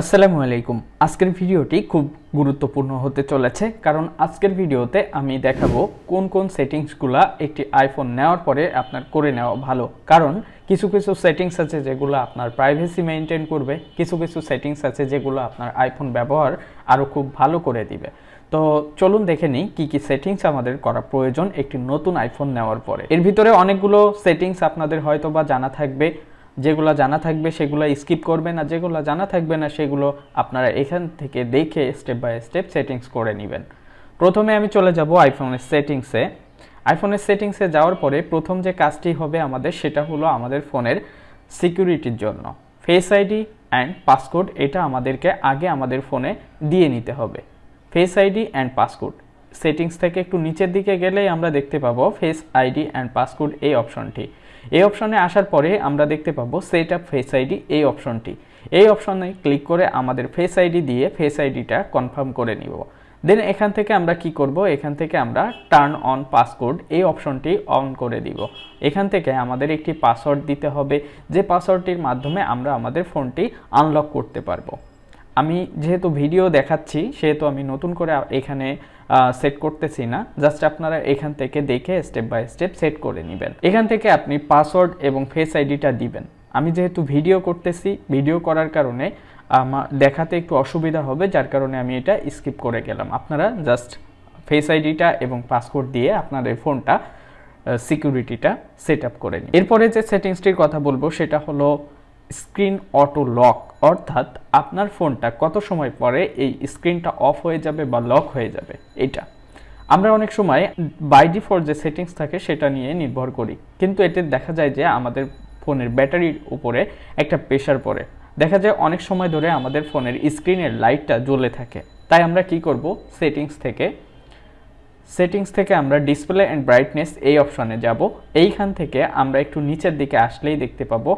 আসসালামু আলাইকুম। আজকের ভিডিওটি খুব গুরুত্বপূর্ণ হতে চলেছে, কারণ আজকের ভিডিওতে আমি দেখাবো কোন কোন সেটিংসগুলা একটি আইফোন নেওয়ার পরে আপনার করে নেওয়া ভালো। কারণ কিছু কিছু সেটিংস আছে যেগুলো আপনার প্রাইভেসি মেনটেন করবে, কিছু কিছু সেটিংস আছে যেগুলো আপনার আইফোন ব্যবহার আরও খুব ভালো করে দিবে। তো চলুন দেখে নিই কী কী সেটিংস আমাদের করা প্রয়োজন একটি নতুন আইফোন নেওয়ার পরে। এর ভিতরে অনেকগুলো সেটিংস আপনাদের হয়তো বা জানা থাকবে। যেগুলো জানা থাকবে সেগুলো স্কিপ করবেন আর যেগুলো জানা থাকবে না সেগুলো আপনারা এখান থেকে দেখে স্টেপ বাই স্টেপ সেটিংস করে নেবেন। প্রথমে আমি চলে যাব আইফোনের সেটিংসে আইফোনের সেটিংসে যাওয়ার পরে প্রথম যে কাজটি হবে আমাদের সেটা হলো আমাদের ফোনের সিকিউরিটির জন্য। ফেস আইডি অ্যান্ড পাসকোড এটা আমাদেরকে আগে আমাদের ফোনে দিয়ে নিতে হবে। Face ID and passcode settings থেকে একটু নিচের দিকে গেলেই আমরা দেখতে পাবো ফেস আইডি অ্যান্ড পাসকোড এই অপশনটি এই অপশনে আসার পরে আমরা দেখতে পাবো সেট আপ ফেস আইডি এই অপশনটি। এই অপশনে ক্লিক করে আমাদের ফেস আইডি দিয়ে ফেস আইডিটা কনফার্ম করে নিব। দেন এখান থেকে আমরা কি করব? এখান থেকে আমরা টার্ন অন পাসকোড এই অপশনটি অন করে দিব। এখান থেকে আমাদের একটি পাসওয়ার্ড দিতে হবে। যে পাসওয়ার্ডটির মাধ্যমে আমরা আমাদের ফোনটি আনলক করতে পারব। আমি যেহেতু ভিডিও দেখাচ্ছি, সেহেতু আমি নতুন করে এখানে সেট করতেছি না। জাস্ট আপনারা এখান থেকে দেখে স্টেপ বাই স্টেপ সেট করে নেবেন। এখান থেকে আপনি পাসওয়ার্ড এবং ফেস আইডিটা দিবেন। আমি যেহেতু ভিডিও করতেছি ভিডিও করার কারণে আমার দেখাতে একটু অসুবিধা হবে, যার কারণে আমি এটা স্কিপ করে গেলাম। আপনারা জাস্ট ফেস আইডিটা এবং পাসওয়ার্ড দিয়ে আপনাদের ফোনটা সিকিউরিটিটা সেট আপ করে নিন। এরপরে যে সেটিংসটির কথা বলব, সেটা হলো স্ক্রিন অটো লক, অর্থাৎ আপনার ফোনটা কত সময় পরে এই স্ক্রিনটা অফ হয়ে যাবে বা লক হয়ে যাবে এটা আমরা অনেক সময় বাই ডিফল্ট যে সেটিংস থাকে সেটা নিয়ে নির্ভর করি, কিন্তু এতে দেখা যায় যে আমাদের ফোনের ব্যাটারির উপরে একটা প্রেশার পড়ে। দেখা যায় অনেক সময় ধরে আমাদের ফোনের স্ক্রিনের লাইটটা জ্বলে থাকে। তাই আমরা কি করব? সেটিংস থেকে সেটিংস থেকে আমরা ডিসপ্লে অ্যান্ড ব্রাইটনেস এই অপশনে যাব। এইখান থেকে আমরা একটু নিচের দিকে আসলেই দেখতে পাবো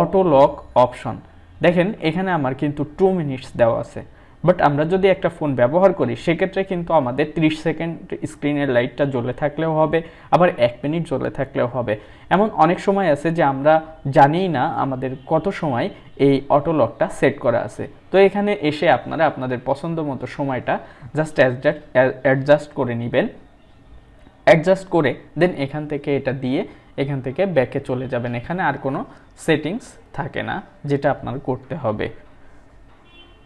অটো লক অপশন দেখেন, এখানে আমার কিন্তু টু মিনিটস দেওয়া আছে। বাট আমরা যদি একটা ফোন ব্যবহার করি, সেক্ষেত্রে কিন্তু আমাদের 30 সেকেন্ড স্ক্রিনের লাইটটা জ্বলে থাকলেও হবে, আবার এক মিনিট জ্বলে থাকলেও হবে। এমন অনেক সময় আছে যে আমরা জানিই না আমাদের কত সময় এই অটো লকটা সেট করা আছে। তো এখানে এসে আপনারা আপনাদের পছন্দ মতো সময়টা জাস্ট অ্যাডজাস্ট করে নেবেন। অ্যাডজাস্ট করে দেন এখান থেকে এটা দিয়ে এখান থেকে ব্যাকে চলে যাবেন। এখানে আর কোনো সেটিংস থাকে না, যেটা আপনার করতে হবে।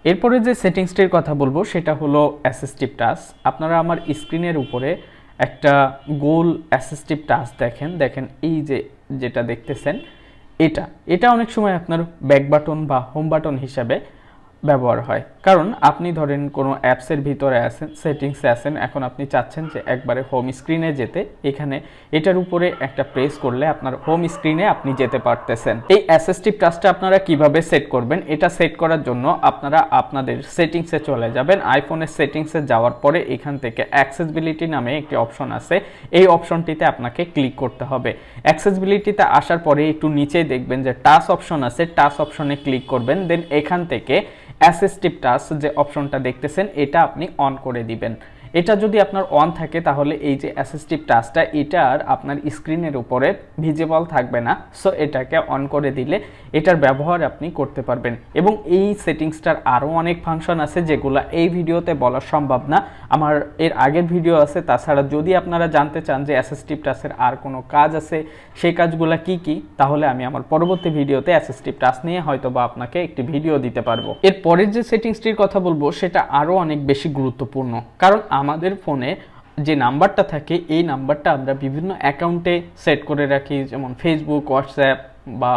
এরপরে যে সেটিংসটির কথা বলব, সেটা হলো অ্যাসিস্টিভ টাচ আপনারা আমার স্ক্রিনের উপরে একটা গোল অ্যাসিস্টিভ টাচ দেখেন। দেখেন এই যে যেটা দেখতেছেন, এটা। এটা অনেক সময় আপনার ব্যাক বাটন বা হোম বাটন হিসাবে ব্যবহার হয়। কারণ আপনি ধরেন কোনো অ্যাপসের ভিতরে আছেন সেটিংসে আছেন, এখন আপনি চাচ্ছেন যে একবারে হোম স্ক্রিনে যেতে। এখানে এটার উপরে একটা প্রেস করলে আপনার হোম স্ক্রিনে আপনি যেতে পারতেছেন। এই অ্যাসিস্টিভ টাচটা আপনারা কীভাবে সেট করবেন? এটা সেট করার জন্য আপনারা আপনাদের সেটিংসে চলে যাবেন। আইফোনের সেটিংসে যাওয়ার পরে এখান থেকে অ্যাক্সেসবিলিটি নামে একটি অপশন আছে। এই অপশনটিতে আপনাকে ক্লিক করতে হবে। অ্যাক্সেসবিলিটিতে আসার পরে একটু নিচেই দেখবেন যে টাচ অপশন আছে। টাচ অপশনে ক্লিক করবেন। দেন এখান থেকে অ্যাসিস্টিভ টাচ যে অপশনটা দেখতেছেন এটা আপনি অন করে দিবেন। এটা যদি আপনার অন থাকে, তাহলে এই যে অ্যাসিস্টিভ টাচটা এটা আর আপনার স্ক্রিনের উপরে ভিজিবল থাকবে না। সো এটাকে অন করে দিলে এটার ব্যবহার আপনি করতে পারবেন। এবং এই সেটিংসটার আরও অনেক ফাংশন আছে, যেগুলো এই ভিডিওতে বলা সম্ভব না। আমার এর আগের ভিডিও আছে, তাছাড়া যদি আপনারা জানতে চান যে অ্যাসিস্টিভ টাচের আর কোনো কাজ আছে, সেই কাজগুলো কি কি, তাহলে আমি আমার পরবর্তী ভিডিওতে অ্যাসিস্টিভ টাচ নিয়ে হয়তো বা আপনাকে একটি ভিডিও দিতে পারব। এর পরের যে সেটিংসটির কথা বলব, সেটা আরও অনেক বেশি গুরুত্বপূর্ণ। কারণ আমাদের ফোনে যে নাম্বারটা থাকে, এই নাম্বারটা আমরা বিভিন্ন অ্যাকাউন্টে সেট করে রাখি, যেমন ফেসবুক হোয়াটসঅ্যাপ বা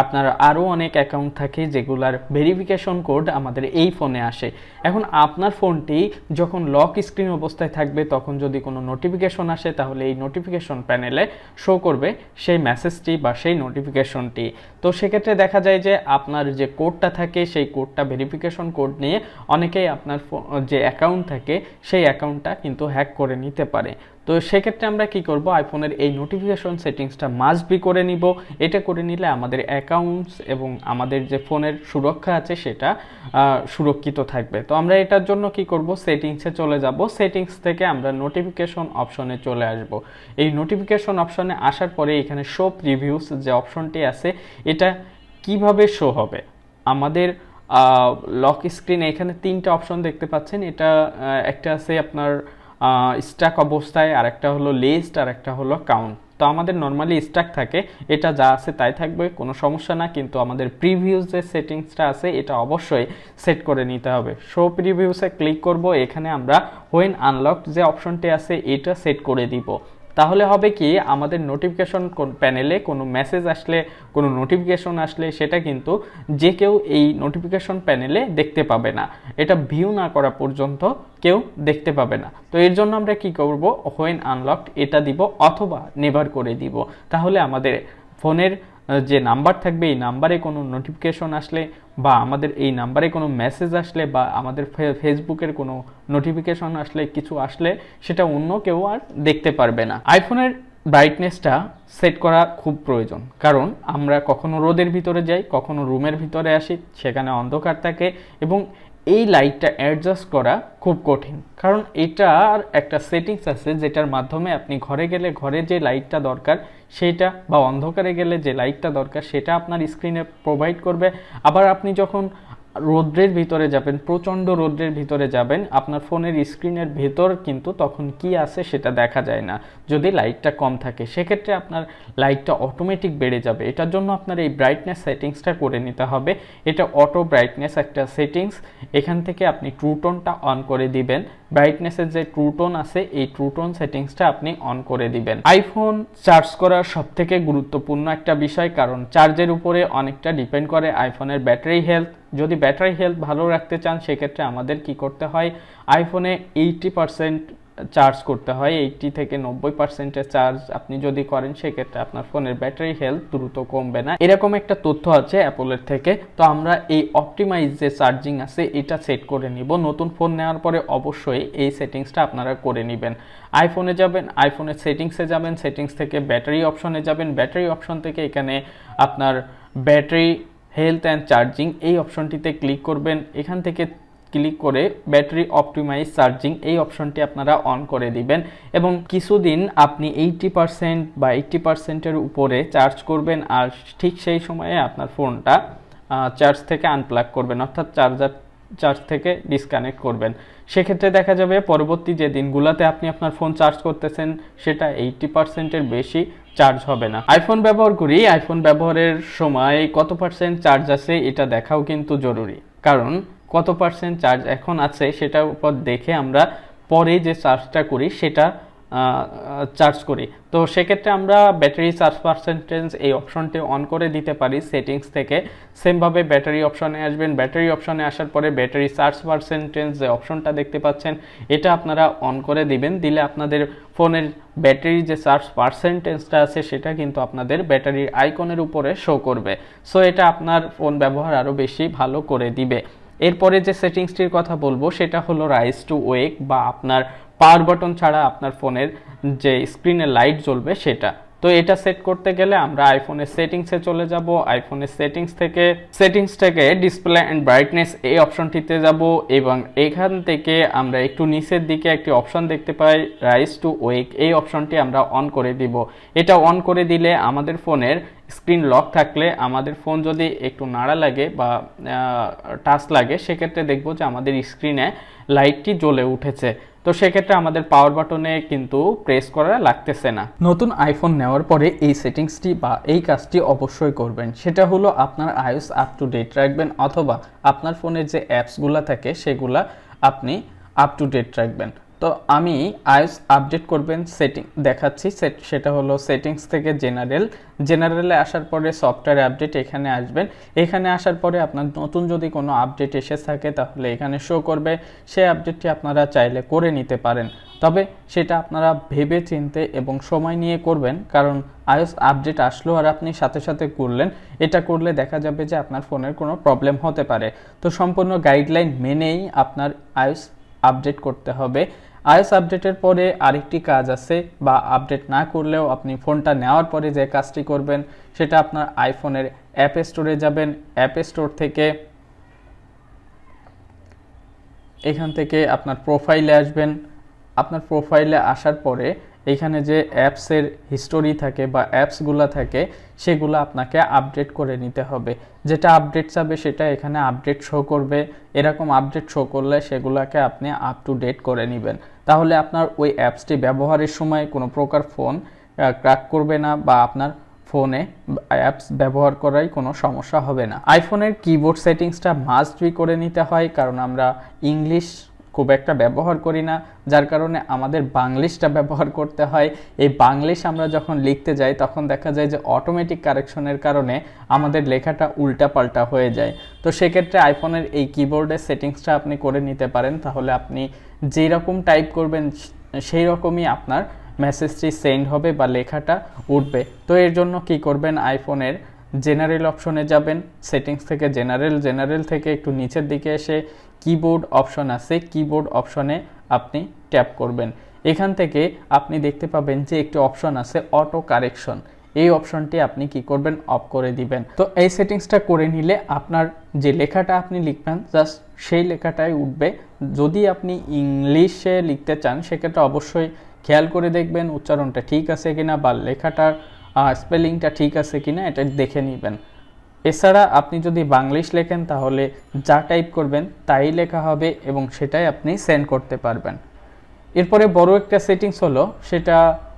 আপনার আরও অনেক অ্যাকাউন্ট থাকে যেগুলার ভেরিফিকেশন কোড আমাদের এই ফোনে আসে। এখন আপনার ফোনটি যখন লক স্ক্রিন অবস্থায় থাকবে, তখন যদি কোনো নোটিফিকেশন আসে, তাহলে এই নোটিফিকেশন প্যানেলে শো করবে সেই মেসেজটি বা সেই নোটিফিকেশনটি তো সেক্ষেত্রে দেখা যায় যে আপনার যে কোডটা থাকে, সেই কোডটা ভেরিফিকেশন কোড নিয়ে অনেকেই আপনার যে অ্যাকাউন্ট থাকে, সেই অ্যাকাউন্টটা কিন্তু হ্যাক করে নিতে পারে। তো সেক্ষেত্রে আমরা কি করব? আইফোনের এই নোটিফিকেশন সেটিংসটা মাস্ট বি করে নিব। এটা করে নিলে আমাদের অ্যাকাউন্টস এবং আমাদের যে ফোনের সুরক্ষা আছে সেটা সুরক্ষিত থাকবে। তো আমরা এটার জন্য কি করব? সেটিংসে চলে যাব। সেটিংস থেকে আমরা নোটিফিকেশন অপশনে চলে আসব। এই নোটিফিকেশন অপশনে আসার পরে এখানে শো প্রিভিউস যে অপশনটি আছে, এটা কীভাবে শো হবে? আমাদের লক স্ক্রিন এখানে তিনটা অপশন দেখতে পাচ্ছেন। এটা একটা আছে আপনার স্টাক অবস্থায়, আরেকটা হলো লিস্ট আর একটা হলো কাউন্ট তো আমাদের নর্মালি স্ট্যাক থাকে, এটা যা আছে তাই থাকবে, কোনো সমস্যা না, কিন্তু আমাদের প্রিভিউস যে সেটিংসটা আছে, এটা অবশ্যই সেট করে নিতে হবে। শো প্রিভিউসে ক্লিক করব, এখানে আমরা হোয়েন আনলক যে অপশনটি আছে, এটা সেট করে দিব। তাহলে হবে কি, আমাদের নোটিফিকেশন প্যানেলে কোনো মেসেজ আসলে, কোনো নোটিফিকেশন আসলে সেটা কিন্তু যে কেউ এই নোটিফিকেশন প্যানেলে দেখতে পাবে না। এটা ভিউ না করা পর্যন্ত কেউ দেখতে পাবে না। তো এর জন্য আমরা কি করব হোয়েন আনলকড এটা দিব অথবা নেভার করে দিব। তাহলে আমাদের ফোনের যে নাম্বার থাকবে, এই নাম্বারে কোনো নোটিফিকেশন আসলে বা আমাদের এই নাম্বারে কোনো মেসেজ আসলে বা আমাদের ফেসবুকের কোনো নোটিফিকেশন আসলে কিছু আসলে সেটা অন্য কেউ আর দেখতে পারবে না। আইফোনের ব্রাইটনেসটা সেট করা খুব প্রয়োজন। কারণ আমরা কখনো রোদের ভিতরে যাই, কখনো রুমের ভিতরে আসি, সেখানে অন্ধকার থাকে এবং এই লাইটটা অ্যাডজাস্ট করা খুব কঠিন। কারণ এটার একটা সেটিংস আছে যেটার মাধ্যমে আপনি ঘরে গেলে ঘরে যে লাইটটা দরকার, সেটা বা অন্ধকারে গেলে যে লাইটটা দরকার, সেটা আপনার স্ক্রিনে প্রোভাইড করবে। আবার আপনি যখন রৌদ্রের ভিতরে যাবেন, প্রচণ্ড রোদ্রের ভিতরে যাবেন, আপনার ফোনের স্ক্রিনের ভেতর কিন্তু তখন কি আছে সেটা দেখা যায় না। যদি লাইটটা কম থাকে, সেক্ষেত্রে আপনার লাইটটা অটোমেটিক বেড়ে যাবে। এটার জন্য আপনার এই ব্রাইটনেস সেটিংসটা করে নিতে হবে। এটা অটো ব্রাইটনেস একটা সেটিংস এখান থেকে আপনি ট্রুটনটা অন করে দিবেন। ব্রাইটনেসের যে ট্রুটোন আছে, এই ট্রুটোন সেটিংসটা আপনি অন করে দিবেন। আইফোন চার্জ করার সব থেকে গুরুত্বপূর্ণ একটা বিষয়, কারণ চার্জের উপরে অনেকটা ডিপেন্ড করে আইফোনের ব্যাটারি হেলথ যদি ব্যাটারি হেলথ ভালো রাখতে চান, সেক্ষেত্রে আমাদের কি করতে হয় আইফোনে এইটি পার্সেন্ট চার্জ করতে হয় এইটি থেকে নব্বই পার্সেন্টের চার্জ আপনি যদি করেন, সেক্ষেত্রে আপনার ফোনের ব্যাটারি হেলথ দ্রুত কমবে না। এরকম একটা তথ্য আছে অ্যাপলের থেকে। তো আমরা এই অপটিমাইজ যে চার্জিং আছে, এটা সেট করে নিব। নতুন ফোন নেওয়ার পরে অবশ্যই এই সেটিংসটা আপনারা করে নেবেন। আইফোনে যাবেন আইফোনের সেটিংসে যাবেন সেটিংস থেকে ব্যাটারি অপশনে যাবেন। ব্যাটারি অপশন থেকে এখানে আপনার ব্যাটারি হেলথ অ্যান্ড চার্জিং এই অপশনটিতে ক্লিক করবেন। এখান থেকে ক্লিক করে ব্যাটারি অপটিমাইজ চার্জিং এই অপশনটি আপনারা অন করে দিবেন এবং কিছুদিন আপনি এইটি পার্সেন্ট বা এইটটি পার্সেন্টের উপরে চার্জ করবেন আর ঠিক সেই সময়ে আপনার ফোনটা চার্জ থেকে আনপ্লাগ করবেন, অর্থাৎ চার্জার, চার্জ থেকে ডিসকানেক্ট করবেন। সেক্ষেত্রে দেখা যাবে পরবর্তী যে দিনগুলোতে আপনি আপনার ফোন চার্জ করতেছেন, সেটা এইটি পার্সেন্টের বেশি চার্জ হবে না। আইফোন ব্যবহার করি, আইফোন ব্যবহারের সময় কত পার্সেন্ট চার্জ আছে এটা দেখাও কিন্তু জরুরি। কারণ কত পার্সেন্ট চার্জ এখন আছে সেটার উপর দেখে আমরা পরে যে চার্জটা করি সেটা চার্জ করি। তো সেক্ষেত্রে আমরা ব্যাটারি চার্জ পার্সেন্টেজ এই অপশনটি অন করে দিতে পারি সেটিংস থেকে। সেমভাবে ব্যাটারি অপশনে আসবেন। ব্যাটারি অপশনে আসার পরে ব্যাটারি চার্জ পার্সেন্টেজ যে অপশনটা দেখতে পাচ্ছেন, এটা আপনারা অন করে দিবেন। দিলে আপনাদের ফোনের ব্যাটারি যে চার্জ পার্সেন্টেজটা আছে সেটা কিন্তু আপনাদের ব্যাটারির আইকনের উপরে শো করবে। সো এটা আপনার ফোন ব্যবহার আরও বেশি ভালো করে দিবে। এরপরে যে সেটিংসটির কথা বলব, সেটা হলো রাইস টু ওয়েক বা আপনার পাওয়ার বাটন ছাড়া আপনার ফোনের যে স্ক্রিনে লাইট জ্বলবে সেটা। তো এটা সেট করতে গেলে আমরা আইফোনের সেটিংসে চলে যাব আইফোনের সেটিংস থেকে সেটিংস থেকে ডিসপ্লে অ্যান্ড ব্রাইটনেস এই অপশনটিতে যাব এবং এখান থেকে আমরা একটু নিচের দিকে একটি অপশন দেখতে পাই রাইস টু ওয়েক এই অপশনটি আমরা অন করে দিব। এটা অন করে দিলে আমাদের ফোনের স্ক্রিন লক থাকলে আমাদের ফোন যদি একটু নাড়া লাগে বা টাচ লাগে, সেক্ষেত্রে দেখব যে আমাদের স্ক্রিনে লাইটটি জ্বলে উঠেছে। তো সেক্ষেত্রে আমাদের পাওয়ার বাটনে কিন্তু প্রেস করা লাগতেছে না। নতুন আইফোন নেওয়ার পরে এই সেটিংসটি বা এই কাজটি অবশ্যই করবেন। সেটা হলো আপনার আইওস আপ টু ডেট রাখবেন অথবা আপনার ফোনের যে অ্যাপসগুলো থাকে সেগুলা আপনি আপ টু ডেট রাখবেন। তো আমি আইওস আপডেট করবেন সেটিং, দেখাচ্ছি সেট হলো সেটিংস থেকে জেনারেল। জেনারেলে আসার পরে সফটওয়্যার আপডেট এখানে আসবেন। এখানে আসার পরে আপনার নতুন যদি কোনো আপডেট এসে থাকে, তাহলে এখানে শো করবে। সেই আপডেটটি আপনারা চাইলে করে নিতে পারেন। তবে সেটা আপনারা ভেবে চিনতে এবং সময় নিয়ে করবেন, কারণ আইওস আপডেট আসলো আর আপনি সাথে সাথে করলেন। এটা করলে দেখা যাবে যে আপনার ফোনের কোনো প্রবলেম হতে পারে। তো সম্পূর্ণ গাইডলাইন মেনেই আপনার আইওস আপডেট করতে হবে। আইএস আপডেটের পরে আরেকটি কাজ আছে বা আপডেট না করলেও আপনি ফোনটা নেওয়ার পরে যে কাজটি করবেন, সেটা আপনার আইফোনের অ্যাপ স্টোরে যাবেন। অ্যাপ স্টোর থেকে এখান থেকে আপনার প্রোফাইলে আসবেন। আপনার প্রোফাইলে আসার পরে এখানে যে অ্যাপসের হিস্টোরি থাকে বা অ্যাপসগুলো থাকে, সেগুলো আপনাকে আপডেট করে নিতে হবে। যেটা আপডেট চাবে সেটা এখানে আপডেট শো করবে। এরকম আপডেট শো করলে সেগুলোকে আপনি আপ টু ডেট করে নেবেন। তাহলে আপনার ওই অ্যাপসটি ব্যবহারের সময় কোনো প্রকার ফোন ক্র্যাক করবে না বা আপনার ফোনে অ্যাপস ব্যবহার করাই কোনো সমস্যা হবে না। আইফোনের কিবোর্ড সেটিংসটা মাস্ট বি করে নিতে হয়, কারণ আমরা ইংলিশ খুব একটা ব্যবহার করি না, যার কারণে আমাদের বাংলিশটা ব্যবহার করতে হয়। এই বাংলিশ আমরা যখন লিখতে যাই, তখন দেখা যায় যে অটোমেটিক কারেকশনের কারণে আমাদের লেখাটা উল্টাপাল্টা হয়ে যায়। তো সেক্ষেত্রে আইফোনের এই কিবোর্ডের সেটিংসটা আপনি করে নিতে পারেন। তাহলে আপনি যেই রকম টাইপ করবেন, সেই রকমই আপনার মেসেজটি সেন্ড হবে বা লেখাটা উঠবে। তো এর জন্য কি করবেন আইফোনের জেনারেল অপশনে যাবেন সেটিংস থেকে জেনারেল জেনারেল থেকে একটু নিচের দিকে এসে কিবোর্ড অপশন আছে কিবোর্ড অপশনে আপনি ট্যাপ করবেন। এখান থেকে আপনি দেখতে পাবেন যে একটি অপশন আছে অটো কারেকশন এই অপশনটি আপনি কি করবেন? অফ করে দিবেন। তো এই সেটিংসটা করে নিলে আপনার যে লেখাটা আপনি লিখবেন জাস্ট সেই লেখাটাই উঠবে। যদি আপনি ইংলিশে লিখতে চান, সেক্ষেত্রে অবশ্যই খেয়াল করে দেখবেন উচ্চারণটা ঠিক আছে কিনা বা লেখাটার স্পেলিংটা ঠিক আছে কিনা এটা দেখে নেবেন। এছাড়া আপনি যদি বাংলিশ লেখেন তাহলে যা টাইপ করবেন তাই লেখা হবে এবং সেটাই আপনি সেন্ড করতে পারবেন। এরপরে বড় একটা সেটিংস হলো, সেটা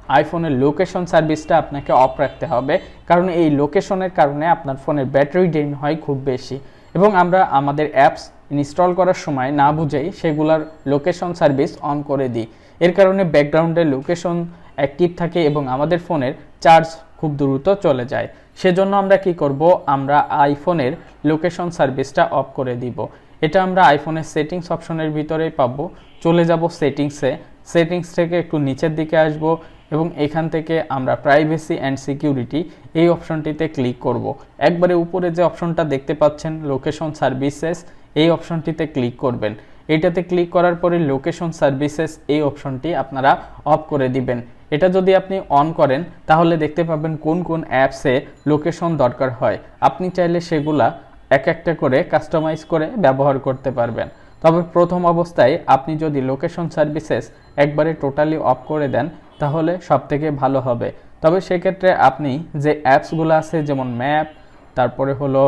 আইফোনের লোকেশন সার্ভিসটা আপনাকে অফ রাখতে হবে। কারণ এই লোকেশনের কারণে আপনার ফোনের ব্যাটারি ড্রেন হয় খুব বেশি। এবং আমরা আমাদের অ্যাপস ইনস্টল করার সময় না বুঝেই সেগুলার লোকেশন সার্ভিস অন করে দিই। এর কারণে ব্যাকগ্রাউন্ডে লোকেশন অ্যাক্টিভ থাকে এবং আমাদের ফোনের চার্জ খুব দ্রুত চলে যায়। সেজন্য আমরা কি করব? আমরা আইফোনের লোকেশন সার্ভিসটা অফ করে দিব। এটা আমরা আইফোনের সেটিংস অপশনের ভিতরেই পাবো। চলে যাব সেটিংসে। সেটিংস থেকে একটু নিচের দিকে আসব এবং এখান থেকে আমরা প্রাইভেসি অ্যান্ড সিকিউরিটি এই অপশনটিতে ক্লিক করব। একবারে উপরে যে অপশনটা দেখতে পাচ্ছেন, লোকেশন সার্ভিসেস, এই অপশনটিতে ক্লিক করবেন। এটাতে ক্লিক করার পরে লোকেশন সার্ভিসেস এই অপশনটি আপনারা অফ করে দিবেন। এটা যদি আপনি অন করেন, তাহলে দেখতে পাবেন কোন কোন অ্যাপসে লোকেশন দরকার হয়। আপনি চাইলে সেগুলা এক একটা করে কাস্টমাইজ করে ব্যবহার করতে পারবেন। তবে প্রথম অবস্থায় আপনি যদি লোকেশন সার্ভিসেস একবারে টোটালি অফ করে দেন, তাহলে সব থেকে ভালো হবে। তবে সেক্ষেত্রে আপনি যে অ্যাপসগুলো আছে, যেমন ম্যাপ তারপরে হলো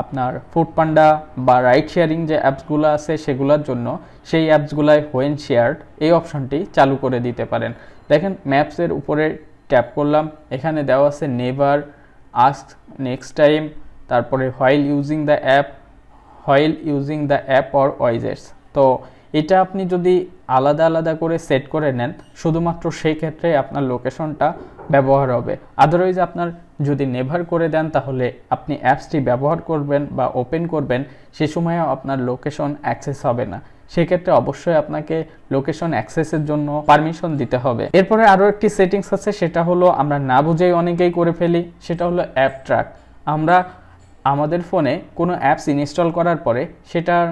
আপনার ফুড পান্ডা বা রাইড শেয়ারিং যে অ্যাপসগুলো আছে, সেগুলোর জন্য সেই অ্যাপসগুলায় হোয়েন শেয়ার্ড এই অপশনটি চালু করে দিতে পারেন। দেখেন ম্যাপসের উপরে ট্যাপ করলাম, এখানে দেওয়া আছে নেভার আস্ক নেক্সট টাইম তারপরে while using the app while using the app or wages তো এটা আপনি যদি আলাদা আলাদা করে সেট করে নেন, শুধুমাত্র সেই ক্ষেত্রে আপনার লোকেশনটা ব্যবহার হবে। আদারওয়াইজ আপনার যদি নেভার করে দেন, তাহলে আপনি অ্যাপসটি ব্যবহার করবেন বা ওপেন করবেন, সে সময়ও আপনার লোকেশন অ্যাক্সেস হবে না। সেক্ষেত্রে অবশ্যই আপনাকে লোকেশন অ্যাক্সেসের জন্য পারমিশন দিতে হবে। এরপরে আরও একটি সেটিংস আছে, সেটা হলো আমরা না বুঝেই অনেকেই করে ফেলি, সেটা হলো অ্যাপ ট্র্যাক আমরা আমাদের ফোনে কোনো অ্যাপস ইনস্টল করার পরে সেটার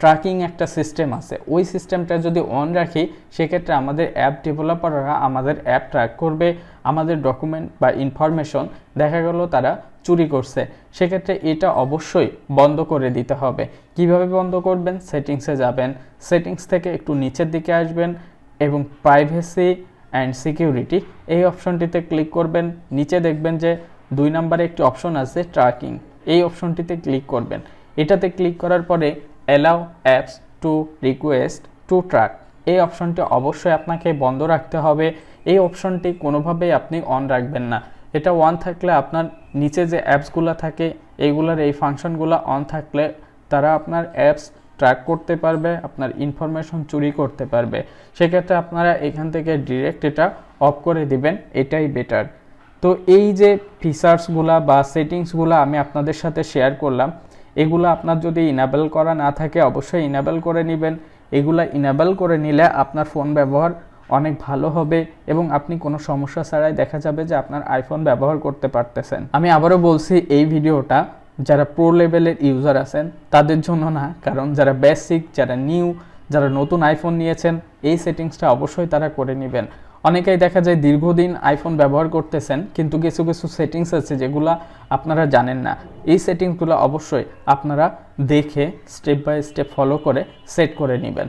ট্র্যাকিং একটা সিস্টেম আছে। ওই সিস্টেমটা যদি অন রাখি, সেক্ষেত্রে আমাদের অ্যাপ ডেভেলপাররা আমাদের অ্যাপ ট্র্যাক করবে। আমাদের ডকুমেন্ট বা ইনফরমেশন দেখা গেল তারা চুরি করছে, সেক্ষেত্রে এটা অবশ্যই বন্ধ করে দিতে হবে। কীভাবে বন্ধ করবেন? সেটিংসে যাবেন। সেটিংস থেকে একটু নিচের দিকে আসবেন এবং প্রাইভেসি অ্যান্ড সিকিউরিটি এই অপশনটিতে ক্লিক করবেন। নিচে দেখবেন যে দুই নম্বরে একটি অপশন আছে ট্র্যাকিং, এই অপশনটিতে ক্লিক করবেন। এটাতে ক্লিক করার পরে allow apps to request to track, এই অপশনটি অবশ্যই আপনাকে বন্ধ রাখতে হবে। এই অপশনটি কোনোভাবেই আপনি অন রাখবেন না। এটা অন থাকলে আপনার নিচে যে অ্যাপসগুলো থাকে এইগুলোর এই ফাংশনগুলো অন থাকলে তারা আপনার অ্যাপস ট্র্যাক করতে পারবে, আপনার ইনফরমেশন চুরি করতে পারবে। সেক্ষেত্রে আপনারা এখান থেকে ডিরেক্ট এটা অফ করে দিবেন, এটাই বেটার তো এই যে ফিচার্সগুলা বা সেটিংসগুলো আমি আপনাদের সাথে শেয়ার করলাম, এগুলো আপনার যদি ইনাবেল করা না থাকে, অবশ্যই ইনাবেল করে নেবেন। এগুলা ইনাবেল করে নিলে আপনার ফোন ব্যবহার অনেক ভালো হবে এবং আপনি কোনো সমস্যা ছাড়াই দেখা যাবে যে আপনার আইফোন ব্যবহার করতে পারতেছেন। আমি আবারও বলছি, এই ভিডিওটা যারা প্রো লেভেলের ইউজার আছেন, তাদের জন্য না, কারণ যারা বেসিক যারা নিউ যারা নতুন আইফোন নিয়েছেন, এই সেটিংসটা অবশ্যই তারা করে নেবেন। অনেকেই দেখা যায় দীর্ঘদিন আইফোন ব্যবহার করতেছেন, কিন্তু কিছু কিছু সেটিংস আছে যেগুলো আপনারা জানেন না। এই সেটিংসগুলো অবশ্যই আপনারা দেখে স্টেপ বাই স্টেপ ফলো করে সেট করে নেবেন।